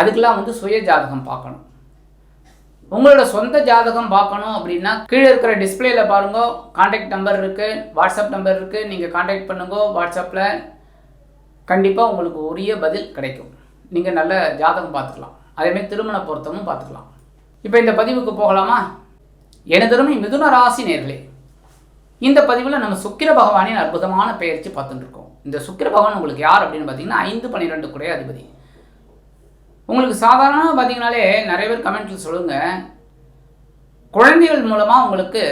அதுக்கெல்லாம் வந்து சுய ஜாதகம் பார்க்கணும். உங்களோட சொந்த ஜாதகம் பார்க்கணும் அப்படின்னா கீழே இருக்கிற டிஸ்பிளேல பாருங்க. காண்டாக்ட் நம்பர் இருக்குது வாட்ஸ்அப் நம்பர் இருக்குது நீங்கள் காண்டாக்ட் பண்ணுங்க வாட்ஸ்அப்பில் கண்டிப்பாக உங்களுக்கு உரிய பதில் கிடைக்கும். நீங்கள் நல்ல ஜாதகம் பார்த்துக்கலாம். அதேமாதிரி திருமண பொருத்தமும் பார்த்துக்கலாம். இப்போ இந்த பதிவுக்கு போகலாமா? எனதருமை மிதுன ராசி நேர்களே இந்த பதிவில் நம்ம சுக்கிர பகவானின் அற்புதமான பெயர்ச்சி பார்த்துட்டு இருக்கோம். இந்த சுக்கிர பகவான் உங்களுக்கு யார் அப்படின்னு பார்த்தீங்கன்னா ஐந்து பன்னிரெண்டு குடைய அதிபதி. உங்களுக்கு சாதாரணமாக பார்த்தீங்கனாலே நிறைய பேர் கமெண்ட்டில் சொல்லுங்கள் குழந்தைகள் மூலமாக உங்களுக்கு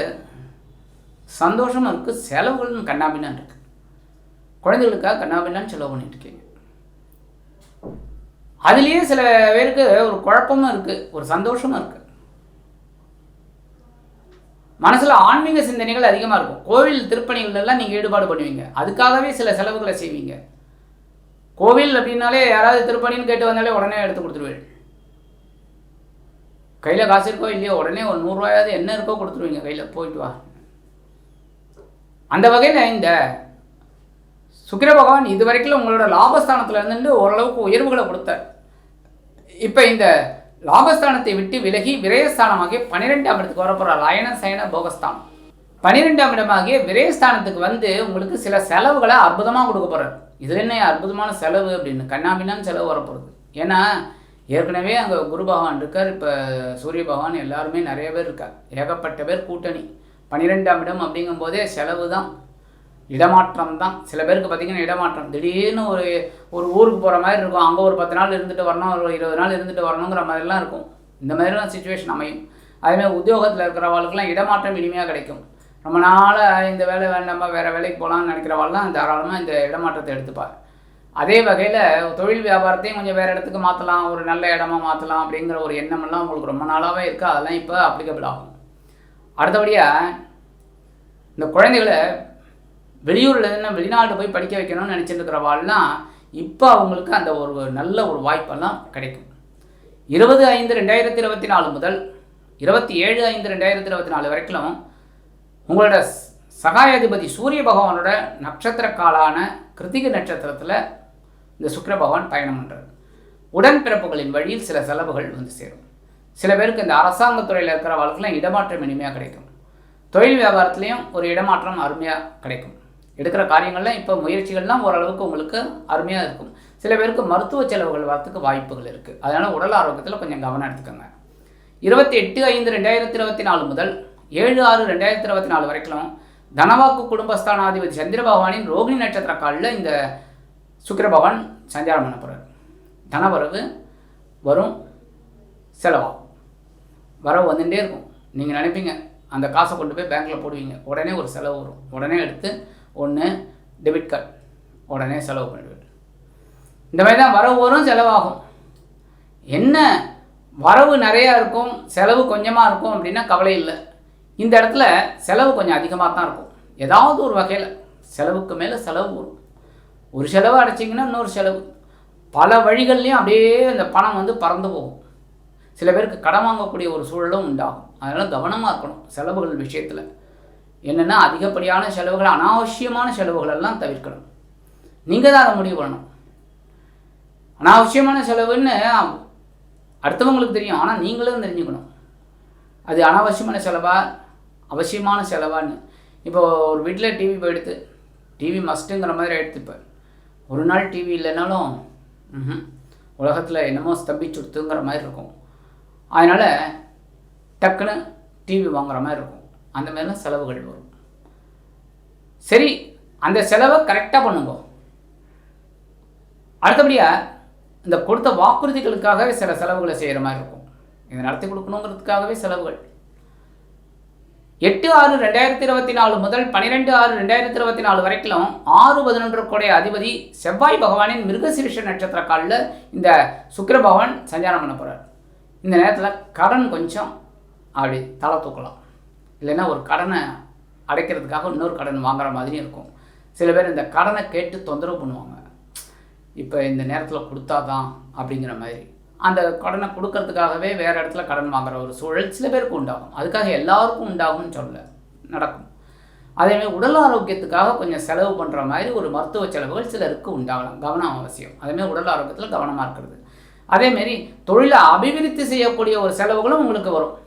சந்தோஷமும் இருக்குது செலவுகளும் கண்ணாபின்னான் இருக்குது குழந்தைகளுக்காக கண்ணாபின்னான்னு செலவு பண்ணிட்டு இருக்கீங்க. அதுலேயே சில பேருக்கு ஒரு குழப்பமும் இருக்குது ஒரு சந்தோஷமும் இருக்குது மனசில் ஆன்மீக சிந்தனைகள் அதிகமாக இருக்கும். கோவில் திருப்பணிகளெல்லாம் நீங்கள் ஈடுபாடு பண்ணுவீங்க. அதுக்காகவே சில செலவுகளை செய்வீங்க. கோவில் அப்படின்னாலே யாராவது திருப்பணின்னு கேட்டு வந்தாலே உடனே எடுத்து கொடுத்துருவேன். கையில் காசு இருக்கோ இல்லையோ உடனே ஒரு நூறுரூவாயாவது என்ன இருக்கோ கொடுத்துருவீங்க கையில் போயிட்டு வா. அந்த வகையில் இந்த சுக்கிர பகவான் இது வரைக்கும் உங்களோட லாபஸ்தானத்தில் இருந்துட்டு ஓரளவுக்கு உயர்வுகளை கொடுத்தார். இப்போ இந்த லாபஸ்தானத்தை விட்டு விலகி விரயஸ்தானமாகிய பன்னிரெண்டாம் இடத்துக்கு வரப்போகிற லயன சயன போகஸ்தானம். பன்னிரெண்டாம் இடமாகிய விரயஸ்தானத்துக்கு வந்து உங்களுக்கு சில செலவுகளை அற்புதமாக கொடுக்க போகிறார் இதில் என்ன அற்புதமான செலவு அப்படின்னு? கண்ணாமின்னான்னு செலவு வரப்போகுது. ஏன்னா ஏற்கனவே அங்கே குரு பகவான் இருக்கார். இப்போ சூரிய பகவான் எல்லாருமே நிறைய பேர் இருக்கார். ஏகப்பட்ட பேர் கூட்டணி. பன்னிரெண்டாம் இடம் அப்படிங்கும்போதே செலவு தான் இடமாற்றம் தான் சில பேருக்கு பார்த்திங்கன்னா இடமாற்றம். திடீர்னு ஒரு ஒரு ஊருக்கு போகிற மாதிரி இருக்கும். அங்கே ஒரு பத்து நாள் இருந்துட்டு வரணும் ஒரு இருபது நாள் இருந்துட்டு வரணுங்கிற மாதிரிலாம் இருக்கும். இந்த மாதிரிலாம் சுச்சுவேஷன் அமையும். அதேமாதிரி உத்தியோகத்தில் இருக்கிறவங்களுக்குலாம் இடமாற்றம் இனிமையாக கிடைக்கும். ரொம்ப நாளாக இந்த வேலை வேண்டாமா வேறு வேலைக்கு போகலான்னு நினைக்கிறவாள்லாம் தாராளமாக இந்த இடமாற்றத்தை எடுத்துப்பார். அதே வகையில் தொழில் வியாபாரத்தையும் கொஞ்சம் வேறு இடத்துக்கு மாற்றலாம் ஒரு நல்ல இடமா மாற்றலாம் அப்படிங்கிற ஒரு எண்ணமெல்லாம் உங்களுக்கு ரொம்ப நாளாகவே இருக்குது அதெல்லாம் இப்போ அப்ளிகபிள் ஆகும். அடுத்தபடியாக இந்த குழந்தைகளை வெளியூரில் என்ன வெளிநாட்டு போய் படிக்க வைக்கணும்னு நினச்சிட்டு இருக்கிறவாள்லாம் இப்போ அவங்களுக்கு அந்த ஒரு நல்ல ஒரு வாய்ப்பெல்லாம் கிடைக்கும். இருபது ஐந்து ரெண்டாயிரத்தி இருபத்தி நாலு முதல் இருபத்தி ஏழு ஐந்து ரெண்டாயிரத்தி இருபத்தி நாலு வரைக்கும் உங்களோட சகாயாதிபதி சூரிய பகவானோட நட்சத்திர காலான கிருத்திகை நட்சத்திரத்தில் இந்த சுக்கர பகவான் பயணம் பண்ணுறார் உடன்பிறப்புகளின் வழியில் சில செலவுகள் வந்து சேரும். சில பேருக்கு இந்த அரசாங்கத்துறையில் இருக்கிற வாழ்க்கைலாம் இடமாற்றம் இனிமையாக கிடைக்கும். தொழில் வியாபாரத்துலேயும் ஒரு இடமாற்றம் அருமையாக கிடைக்கும். எடுக்கிற காரியங்கள்லாம் இப்போ முயற்சிகள்லாம் ஓரளவுக்கு உங்களுக்கு அருமையாக இருக்கும். சில பேருக்கு மருத்துவ செலவுகள் வரத்துக்கு வாய்ப்புகள் இருக்குது அதனால் உடல் ஆரோக்கியத்தில் கொஞ்சம் கவனம் எடுத்துக்கோங்க. இருபத்தி எட்டு ஐந்து ரெண்டாயிரத்தி இருபத்தி நாலு முதல் ஏழு ஆறு ரெண்டாயிரத்தி இருபத்தி நாலு வரைக்கும் தனவாக்கு குடும்பஸ்தானாதிபதி சந்திர பகவானின் ரோகிணி நட்சத்திர காலில் இந்த சுக்கிர பகவான் சஞ்சாரம் பண்ண போகிறார் தனவரவு வரும் செலவாகும் வரவு வந்துட்டே இருக்கும். நீங்கள் நினைப்பீங்க அந்த காசை கொண்டு போய் பேங்க்கில் போடுவீங்க. உடனே ஒரு செலவு வரும். உடனே எடுத்து ஒன்று டெபிட் கார்டு உடனே செலவு பண்ணிவிடு இந்த மாதிரி தான் வரவு வரும் செலவாகும் என்ன வரவு நிறையா இருக்கும் செலவு கொஞ்சமாக இருக்கும் அப்படின்னா கவலை இல்லை. இந்த இடத்துல செலவு கொஞ்சம் அதிகமாக தான் இருக்கும். ஏதாவது ஒரு வகையில் செலவுக்கு மேலே செலவு வரும். ஒரு செலவு அடைச்சிங்கன்னா இன்னொரு செலவு. பல வழிகள்லையும் அப்படியே அந்த பணம் வந்து பறந்து போகும். சில பேருக்கு கடன் வாங்கக்கூடிய ஒரு சூழலும் உண்டாகும். அதனால் கவனமாக இருக்கணும் செலவுகள் விஷயத்தில். என்னென்னா அதிகப்படியான செலவுகள் அனாவசியமான செலவுகள் எல்லாம் தவிர்க்கணும். நீங்கள் தான் அதை முடிவு பண்ணணும். அனாவசியமான செலவுன்னு அடுத்தவங்களுக்கு தெரியும். ஆனால் நீங்களும் தெரிஞ்சுக்கணும். அது அனாவசியமான செலவாக அவசியமான செலவான்னு. இப்போ ஒரு வீட்டில் டிவி போயிடுது டிவி மஸ்ட்டுங்கிற மாதிரி எடுத்துப்பேன் ஒரு நாள் டிவி இல்லைனாலும் ம்ஹும், உலகத்தில் என்னமோ ஸ்தம்பிச்சுடுத்துங்கிற மாதிரி இருக்கும். அதனால் டக்குன்னு டிவி வாங்குற மாதிரி இருக்கும். அந்த மாதிரிலாம் செலவுகள் வரும். சரி அந்த செலவை கரெக்டாக பண்ணுங்க. அடுத்தபடியாக இந்த கொடுத்த வாக்குறுதிகளுக்காகவே சில செலவுகளை செய்கிற மாதிரி இருக்கும். இதை நடத்தி கொடுக்கணுங்கிறதுக்காகவே செலவுகள். எட்டு ஆறு ரெண்டாயிரத்தி இருபத்தி நாலு முதல் பன்னிரெண்டு ஆறு ரெண்டாயிரத்தி இருபத்தி நாலு வரைக்கும் ஆறு பதினொன்று கோடை அதிபதி செவ்வாய் பகவானின் மிருகசீரிஷ நட்சத்திர காலில் இந்த சுக்கர பகவான் சஞ்சாரம் பண்ண போகிறார் இந்த நேரத்தில் கடன் கொஞ்சம் அப்படி தலை தூக்கலாம். இல்லைன்னா ஒரு கடனை அடைக்கிறதுக்காக இன்னொரு கடன் வாங்குற மாதிரி இருக்கும். சில பேர் இந்த கடனை கேட்டு தொந்தரவு பண்ணுவாங்க. இப்போ இந்த நேரத்தில் கொடுத்தாதான் அப்படிங்கிற மாதிரி. அந்த கடனை கொடுக்கறதுக்காகவே வேறு இடத்துல கடன் வாங்குற ஒரு சூழல் சில பேருக்கு உண்டாகும். அதுக்காக எல்லாருக்கும் உண்டாகும்னு சொல்ல நடக்கும். அதேமாதிரி உடல் ஆரோக்கியத்துக்காக கொஞ்சம் செலவு பண்ணுற மாதிரி ஒரு மருத்துவ செலவுகள் சிலருக்கு உண்டாகலாம். கவனம் அவசியம். அதேமாதிரி உடல் ஆரோக்கியத்தில் கவனமாக இருக்கிறது. அதேமாரி தொழிலை அபிவிருத்தி செய்யக்கூடிய ஒரு செலவுகளும் உங்களுக்கு வரும்.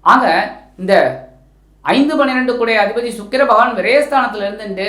ஆக இந்த ஐந்து பன்னிரெண்டு கூடிய அதிபதி சுக்கிர பகவான் விரயஸ்தானத்தில் இருந்துட்டு